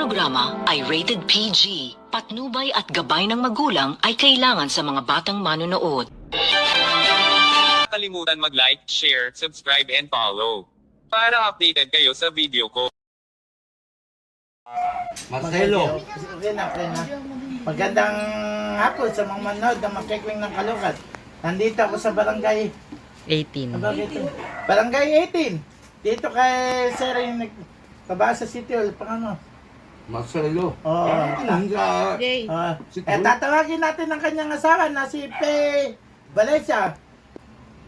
programa ay rated PG. Patnubay at gabay ng magulang ay kailangan sa mga batang manonood. kalimutan mag-like, share, subscribe and follow. Para updated kayo sa video ko. Marcelo. Okay na, okay na. Magandang hapon sa mga manood na makikwing ng kalukat. Nandito ako sa barangay, 18. ano ba dito? Barangay 18. Dito kay Sir yung nagtabas sa City Hall. Pang ano? Marcelo. Oo. Hangga. Ah, City eh, tatawagin natin ang kanyang asawa na si Pe Valencia.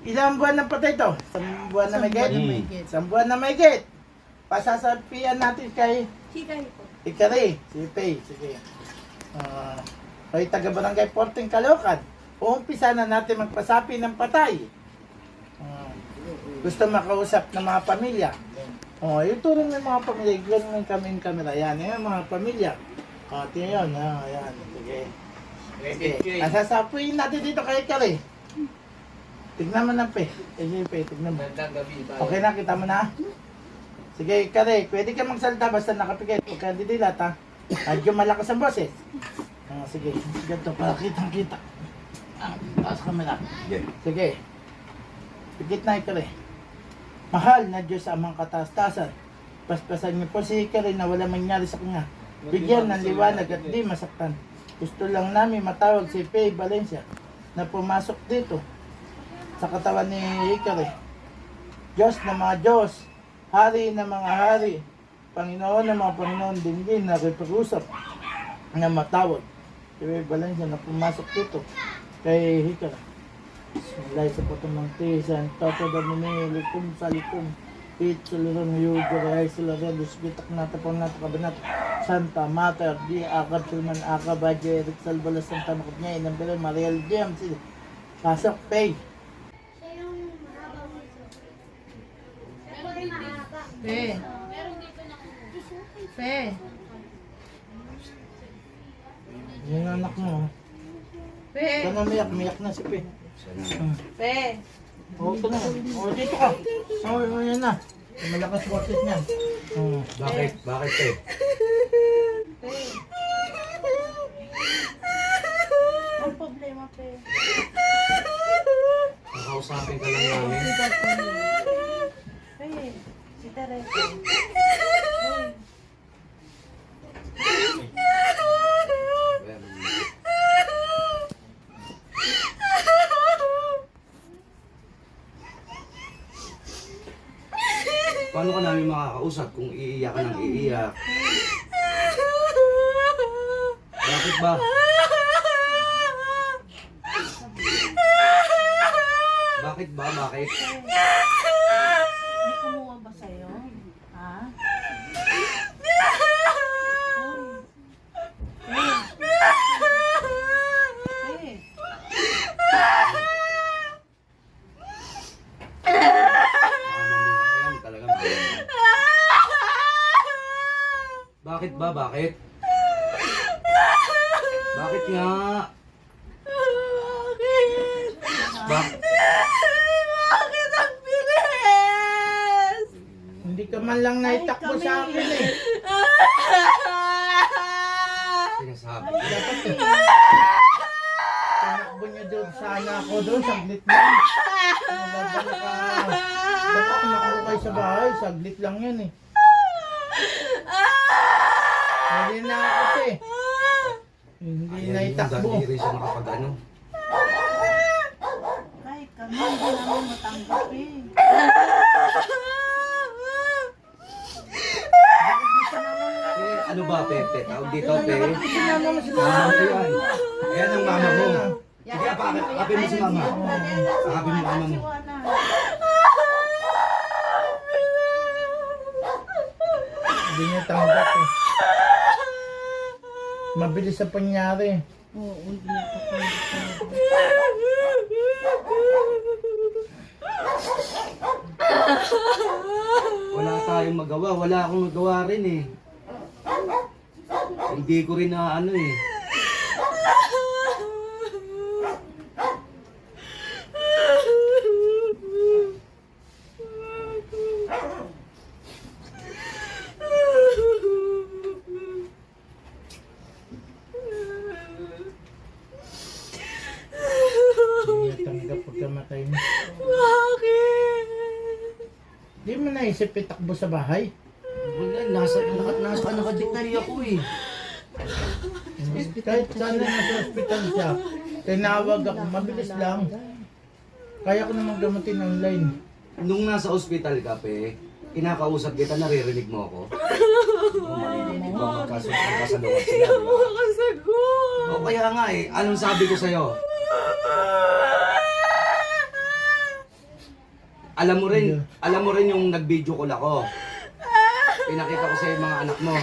Ilang buwan na patay ito? Isang buwan na may gate? Isang buwan na may gate. Pasasapian natin kay Ikari, si Pei, sige. Ah, kay taga Barangay Porting Caloocan. Uumpisa na natin magpasapi ng patay. Ah, gusto makausap ng mga pamilya. Oh, ituro mo yung mga pamilya. Ganun yung kami yung camera. Yan, yan mga pamilya. O, tingnan yun. Yan, yan. Sige. Sige. Asasapuin natin dito kay Ikari. Tignan mo na, Pe. Sige, Pe, tignan mo. Okay na, kita mo na. Sige, Kare, pwede ka magsalita basta nakapikit. Huwag ka didilat, ha? Medyo malakas ang boses. Ah, sige, ganito, para kitang-kita. Ah, taas kamera. Sige. Pikit na, Kare. Mahal na Diyos sa amang kataas-tasan. Paspasan niyo po si Kare na wala mangyari sa kanya. Bigyan ng liwanag at di masaktan. Gusto lang namin matawag si Faye Valencia na pumasok dito sa katawan ni Hikari. Diyos ng mga Diyos, Hari ng mga Hari, Panginoon ng mga Panginoon, dinggin na repag-usap na matawag. Si Faye Valencia na pumasok dito kay Hikari. Mulay sa patong ng tisan, Toto Domini, Likum sa Likum, Pit Sulurong Yugo, Ray Sulurong, Bitak Nata Pong Nata Kabanat, Santa Mater, Di Akab Sulman Akab, Adjo Eric Salbalas, Santa Makot niya, Inambere, Mariel James, Pasok Pay. Pe. Pe. Yung anak mo, Pe. ito na miyak, miyak na si Pay. Pe. Oo, ito na. Oo, dito ka. Oo, oh, yan na. Malakas boses niya. Oo. Bakit? Bakit eh? Ang problema, Pe. Nakausapin ka lang namin. Pe. Si Teresa. Paano ka namin makakausap kung iiyak ka Bakit ba? Bakit ba? Bakit? May kumuha ba sa'yo? Ha? Pe. Ayan, talaga. Bakit ba? Bakit? Bakit nga? Bakit? Hindi ka man lang naitakbo sa akin eh. Sinasabi. Dapat eh. Tinakbo niyo doon sana ako doon, saglit lang. Mababalik ka. Dapat kumakuro kayo sa bahay, saglit lang yan eh. Hindi na ako eh. Hindi Ayan na yung itakbo. daliri siya nakapag-ano. Kahit kami, hindi namin matanggap eh. Eh, ano ba, Pepe? Tawag dito, Pe. Sinama mo si Mama mama. mo yan. Ayan ang mama mo. Sige, apa- apin mo si mama. Akapin mo mama mo. Hindi niya tanggap eh. Mabilis sa pangyari. Wala tayong magawa. Wala akong magawa rin eh. Hindi ko rin na ano eh. Bakit? Di mo naisip itakbo sa bahay? Wala, nasa, naka, nasa naka-duty ako eh. Kahit sana nasa hospital siya, tinawag ako, mabilis lang. Kaya ko namang gamitin online. Nung nasa ospital ka, pe, kinakausap kita, naririnig mo ako. Marinig mo, magkas- magkasalungan sila, di ba? Makasagot. O kaya nga eh, anong sabi ko sa'yo? Alam mo rin, alam mo rin yung nag-video call ako. Pinakita ko sa mga anak mo.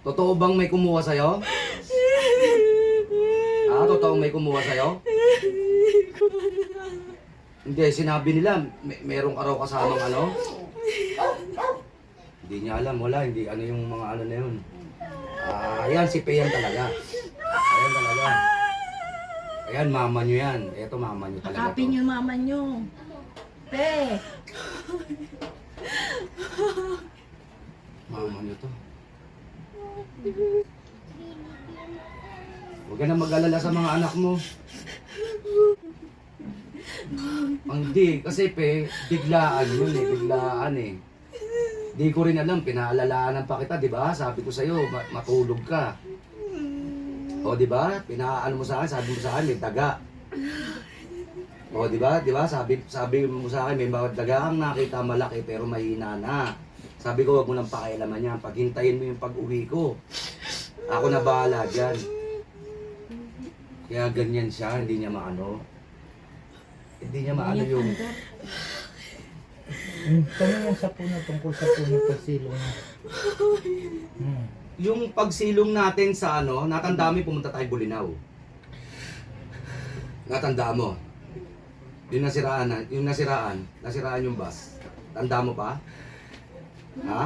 Totoo bang may kumuha sa'yo? Ah, totoo may kumuha sa'yo? Hindi, sinabi nila, may, meron ka raw kasamang ano? Hindi niya alam, wala, hindi ano yung mga ano na yun. Ayan, si Payan talaga. Ayan talaga. Ayan, mama nyo yan. Ito, mama nyo talaga Akapin to. yung mama nyo. Pe, Mama nyo to. Huwag ka na mag-alala sa mga anak mo. Ang di, kasi pe, biglaan yun eh, biglaan eh. Di ko rin alam, pinaalalaanan pa kita, di ba? Sabi ko sa'yo, ma- matulog ka. O, di ba? Pinaano mo sa akin, sabi mo sa akin, may daga. O, di ba? Di ba? Sabi, sabi mo sa akin, may mga daga kang nakita malaki pero mahina na. Sabi ko, wag mo nang pakialaman yan. Paghintayin mo yung pag-uwi ko. Ako na bahala dyan. Kaya ganyan siya, hindi niya maano. Hindi niya maano yung... Hmm, mo sa puno tungkol sa puno pagsilong niya. Hmm. Yung pagsilong natin sa ano, natanda mo yung pumunta tayo Bulinaw. Natanda mo. Yung nasiraan, na- yung nasiraan, nasiraan yung bus. Tanda mo pa? Ha?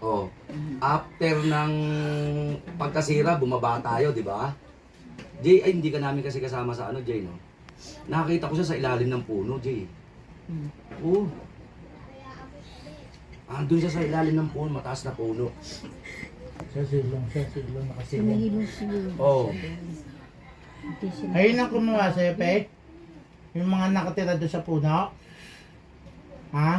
Oh. After ng pagkasira, bumaba tayo, di ba? Jay, ay hindi ka namin kasi kasama sa ano, Jay, no? Nakita ko siya sa ilalim ng puno, Jay. Oo. Andun siya sa ilalim ng puno, mataas na puno. Sa silong, sa silong, nakasilong. sinahilong siyo. Oo. Hindi sila. Ayun ang kumuha sa'yo, pe? Yung mga nakatira doon sa puno? Ha?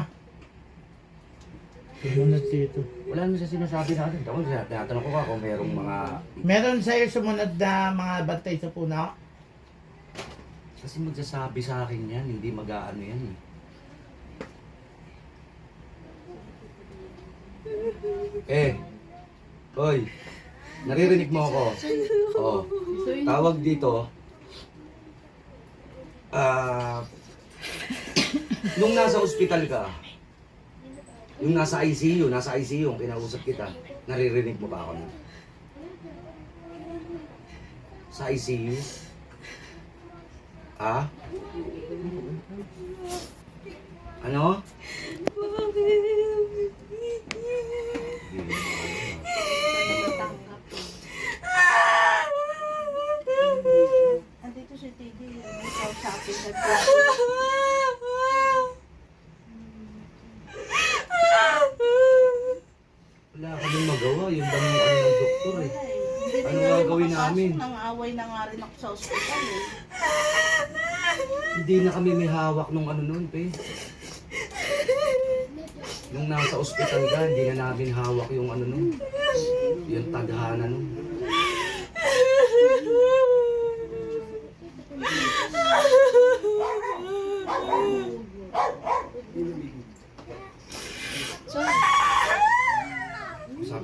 Sumunod dito. Wala naman siya sinasabi natin. Ako, siya, tinatanong ko ka kung merong mga... Meron sa'yo sumunod na mga bantay sa puno? Kasi magsasabi sa akin yan, hindi mag-aano yan eh. Eh, Hoy, naririnig mo ako. Oh, tawag dito. Ah, nung nasa ospital ka, yung nasa ICU, nasa ICU, yung kinausap kita, naririnig mo ba ako nun? Sa ICU? Ha? Ano? Si Titi. Ikaw sa akin. Wala kaming magawa, yung ano ng doktor eh. Ano gagawin namin? Nang away na nga rin ako sa ospital eh. Hindi na kami may hawak nung ano nun, pe. Nung nasa ospital ka, hindi na namin hawak yung ano nun. Yung tadhana nun.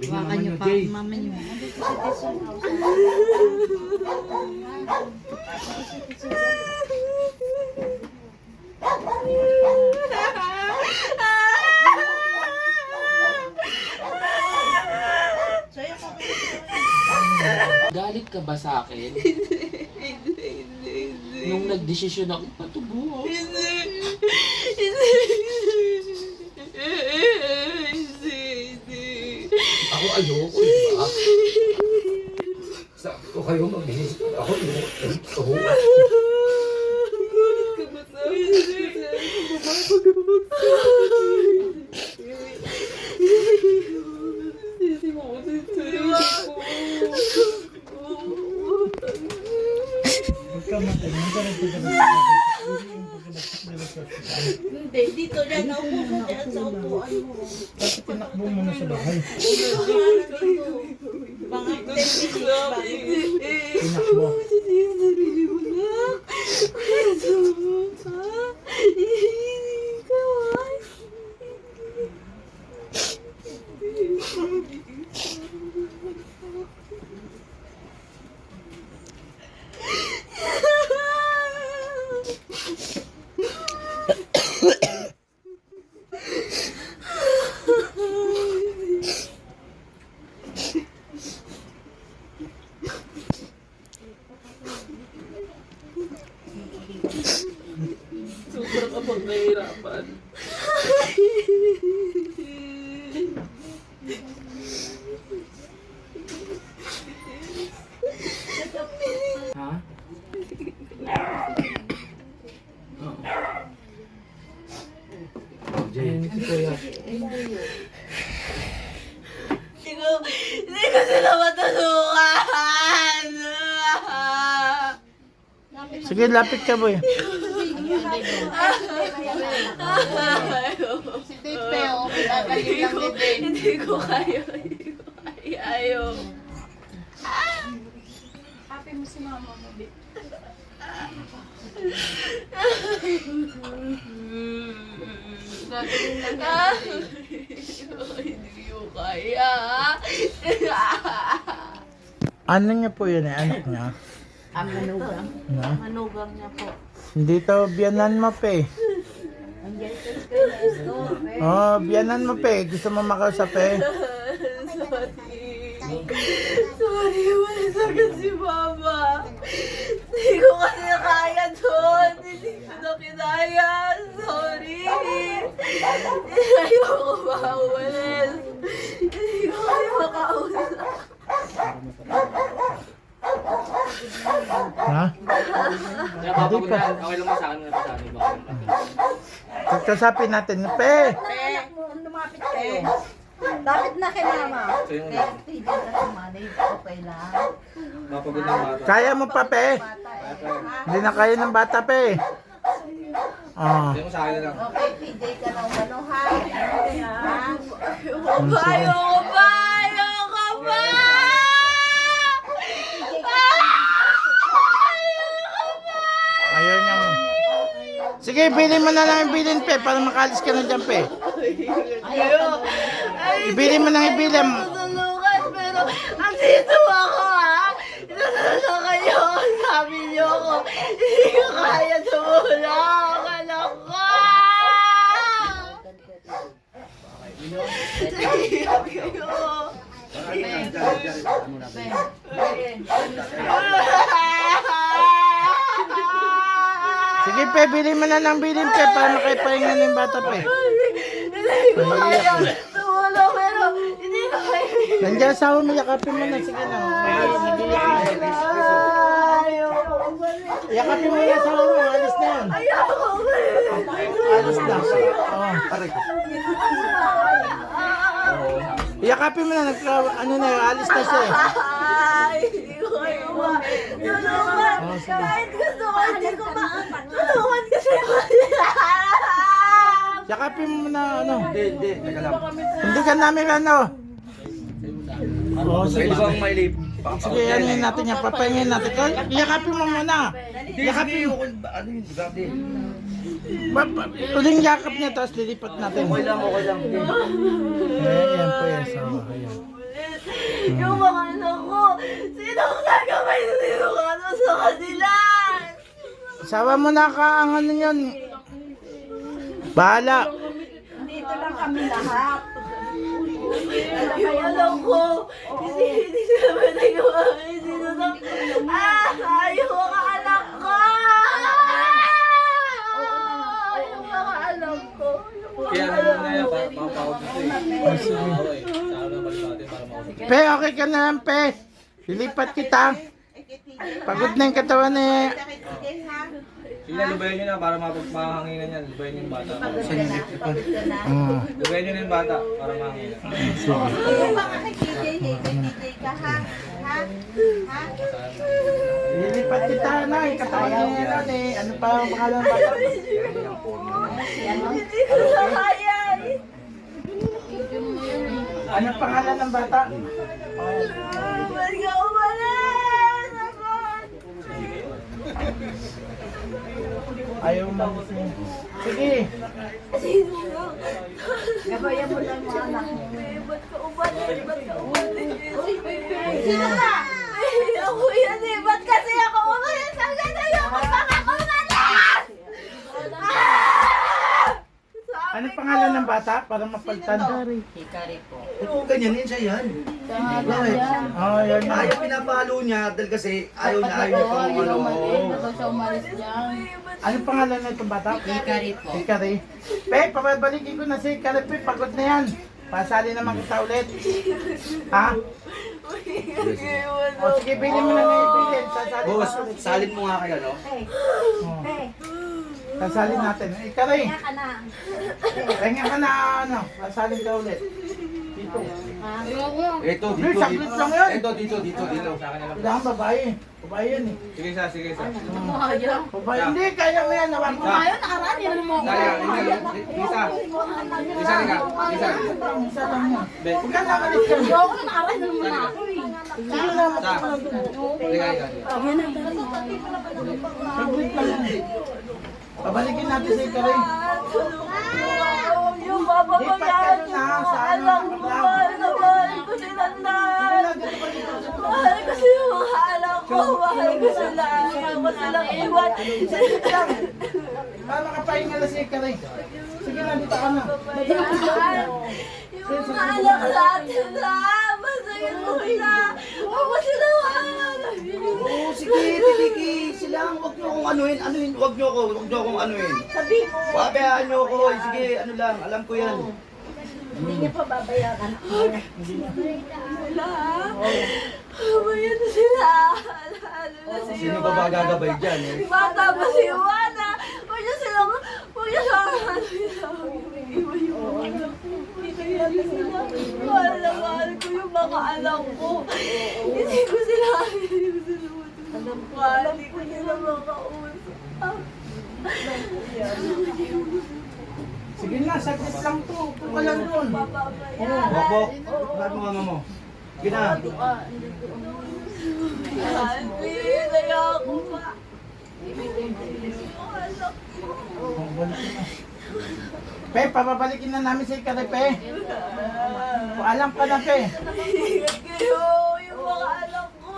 Naman yung Jay. Mama niyo. Galit ka ba sa akin? Nung nagdesisyon ako patubuho. Ako Ayun, mabilis. Ako, inuulit ko. Gulat ka ba sa akin? Sisi mo ako sa sarili ko. Huwag ka matay. Huwag ka nagtagal. Hindi, dito lang ako pupunta sa upuan mo. Bakit tinakbo mo na sa bahay? Dito. Ой, ты не nahihirapan. ha? Oh, Jay. Hindi ko, hindi ko sila matulungan. Sige, lapit ka boy. Si Tepe, oh. Pinagaling lang ni Dave. Hindi ko kaya. Hindi ko kaya. Ayaw. Happy mo si mama mo, babe. Gagaling lang yan ni Dave. Hindi ko kaya. Ano niya po yun eh, anak niya? Ang manugang. No? Manugang niya po. Hindi to biyanan mo Oh, biyanan mo pe. Gusto mo makausap eh. Sorry. Sorry, wala sakit si Mama. Hindi ko kasi kaya doon. Hindi ko na kinaya. Sorry. Ayoko mauwalis. Hindi ko kayo makausap. Ha? Papagod na. Okay lang mo sa akin. Sa akin. Pagkasapin natin. Pe! Lumapit kayo. Lapit na kay mama. Kaya tigil ka sa manay. Okay lang. Kaya mo pa pe? Bata eh. Hindi na kaya ng bata pe. Oh. Okay, PJ ka na umano ha. Ha? Ayoko pa. Ayoko pa. Ayoko pa. Ayaw niya mo. Sige, bilhin mo na lang yung bilhin pe para makalis ka na dyan pe. Ayoko. Ibili mo nang ibili mo. Tutulungan pero andito ako ha. Tutulungan kayo. Sabi niyo ako. Hindi ko kaya tumulong. Alam ko. Iyak kayo. Sige pe, bilhin mo na lang bilhin pe para makaipahinga na yung bata pe. Hindi ko kaya tumulong pero hindi ko kaya. Nandiyan sa mo, yakapin mo na. Sige na. Yakapin mo yung asawa mo, alis na yan. Ayoko. Alis na. Oh. Yakapin mo na, nagka, ano na, alis na siya. Ay, hindi ko kayo ma... Tulungan! Kahit gusto ko, hindi ko ma... Tulungan kasi ko Yakapin mo na, ano. Hindi, hindi. Teka lang. Hindi ka namin, ano. Oh, sige. Pwede bang mailip? Sige, ano yun natin yan, papahingin natin. Kaya, Yakapin mo muna. Yakapin mo. Ano yun? Grabe. Ba- ba- Uling yakap niya, tapos lilipat natin. Okay lang, okay lang. Eh, yan po yan. So, ayan. Yung mga anak ko, sino ang gagawin na sino ka ano sa kanila? Sawa mo na ka ang ano yun. Bahala. Dito lang kami lahat. Yung anak ko, hindi. Sino na... Ah! Anak ko! Yung mga anak ko. Ko. Pe, okay ka na lang, pe. Lilipat kita. Pagod na yung katawan eh. PJ ha. Sige, lubayan nyo na para mapagpahanginan yan. Lubayan nyo yung bata. Na. Na. Oh. Lubayan nyo na yung bata para mahanginan. Oo, baka kay PJ, hey, kay PJ ka ha. Ha? Ha? Lilipat kita na, katawan niya yan eh. Ano pa ang pangalan ng bata? Hindi ko na kaya. Ano ang pangalan ng bata? Ba't ka umalis? Ako. Ayaw mo. Sige. Gabayan mo lang mga anak mo. Eh, Ba't ka umalis? Ba't ka umalis? Ka? Eh, Ako yan eh. Ba't kasi ako pangalan ng bata? Para mapalitan. Hikari po. Oo, ganyan yun siya yan. Bakit? Oh, yan na. Ayaw pinapalo niya dahil kasi ayaw na ayaw niya pang ano. Ano pangalan na itong bata? Hikari po. Hikari. Pe, pababalikin ko na si Hikari. Pe, pagod na yan. Pasali naman kita ulit. Ha? O sige, bilhin mo na na yung bilhin. Sasali Boss, salin mo nga kayo, no? Oh. Sasalin natin. Hikari. Kaya ka na. Kanya ka na, ano, sasalin ka ulit. Dito. Ito, Hindi, dito, saglit dito. lang yan. Ito, dito, dito, dito. Kailangan babae. Babae yan eh. Sige sa, sige sa. Babae. Hindi, kaya mo yan. Nawag mo. Ngayon, nakaraan, yun mo. Dali, Lisa, Lisa. Lisa, Lisa. Lisa. Isa lang yan. Huwag ka nakalit ka. Ayoko na nakaraan, yun mo na ako eh. Sige na, makapalag mo. Liga, liga. Saglit lang yan. Pabalikin natin si. Tulungan yung mo. sa ano, Alam ko, mahal na mahal ko sila na. Mahal ko sila anak ko. Mahal ko sila. Ayaw ko silang iwan. Lang. Para makapahinga na si Hikari. Yung mga anak natin na. Masaya ko sila. Mo sila mahal. Oo, sige, titiki. Sila, huwag niyo akong anuhin. Anuhin, huwag niyo ako. Huwag niyo akong anuhin. Sabi mo. Pabayaan niyo ako. Eh, Sige, ano lang. Alam ko yan. Hindi niya pa babayaran. Wala. Mamaya na sila. Ano na si Sino ba ba gagabay dyan? Eh? Bata pa si Juana. Silang, huwag niya ano sila. Iwan yung mga anak ko. Mahal na mahal ko yung mga anak ko. Hindi ko sila, hindi ko sila matulungan. Hindi ko sila makausap. Sige na, saglit lang to. Kung ka lang doon. Bok, bok. Bakit mo mama mo? Sige na. Please. Anak ko. Pe, papabalikin na namin si Hikari, Pe. Alam ka na, Pe. Ingat kayo, yung mga anak ko.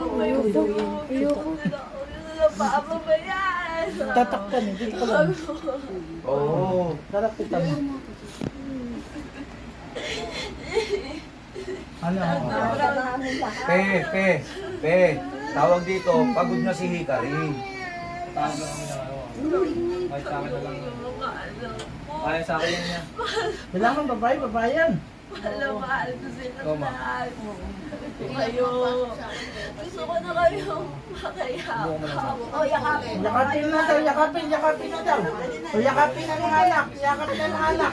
Mo yung tulog. Ayoko na papabayaan. Tatakpan, hindi ko lang. Oo. Mo. Ano? Pe, pe, pe. Tawag dito, pagod na si Hikari. Tawag lang kami ng ano. Kahit sa akin na lang. Kaya sa akin yan niya. Kailangan babae, babae yan. Mahal na mahal ko sila Tama. lahat. Kayo. Gusto ko na kayo makayakap. O, yakapin. Yakapin na daw, yakapin, yakapin na daw. O, yakapin na mga anak, yakapin na mga anak.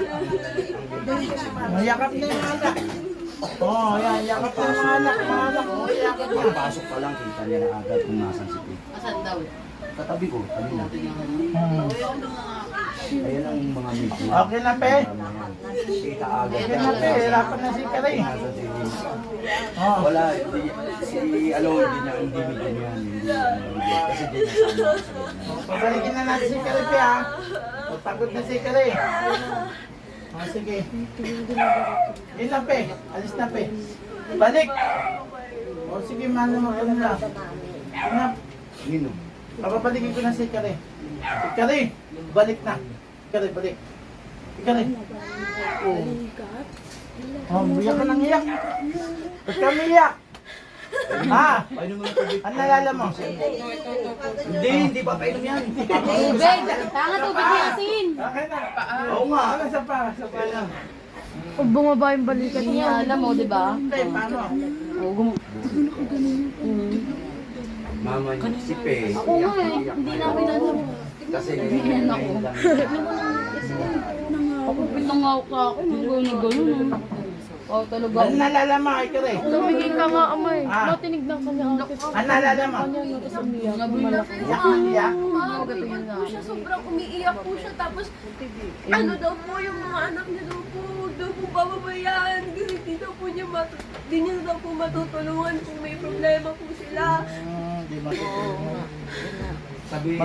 O, yakapin na mga anak. Oo, oh, yan, yakapin na mga anak, mga anak. O, yakapin na. Pagpasok pa lang, kita niya na agad kung nasan si Pe. Asan daw? Katabi ko, kanina. Hmm. Ayan ang mga meeting. Okay na, Pe. Kita agad. Okay na, Pe. Hirapan na si si Oh. Wala, hindi, si Alo, hindi niya, hindi meeting yan. Hindi, hindi, kasi di niya sama sa loob. Pabalikin na natin si Kari, Pe, ha? Pagod na si Kari. O, sige. Yun lang, Pe. Alis na, Pe. Balik. O, sige, mano mo. Yun na. Nino. Papabalikin ko na si Kari. Si Kari, balik na. Kari, balik. Si Kari. Oh. Oh, iyak ka nang iyak. Ba't ka umiyak? Ha? Painom mo ng tubig. Ano nalala mo? Hindi, hindi pa painom yan. Tubig! Tanga tubig! Okay na. Oo nga. Ano sa pa? Sa pa lang. Pag bumaba yung balikat niya, alam mo, di ba? Paano? Mama niya, si Pe. Oo nga eh, hindi namin alam. Kasi ngayon lang. Ako pinangaw ka ako, gano'n gano'n. Oh, tulog Ano nalala mo kay Kare? Tumingin ka nga, amay. Ah. Tinignan ka niya. Ano nalala mo? Malaki Iyak na iyak. Po siya, sobrang umiiyak po siya. Tapos, ano daw po, yung mga anak niya daw po, huwag daw po bababayaan. Kasi di daw po niya, mat- di niya daw po matutulungan kung may problema po sila. Hmm, di matutulungan. Sabi,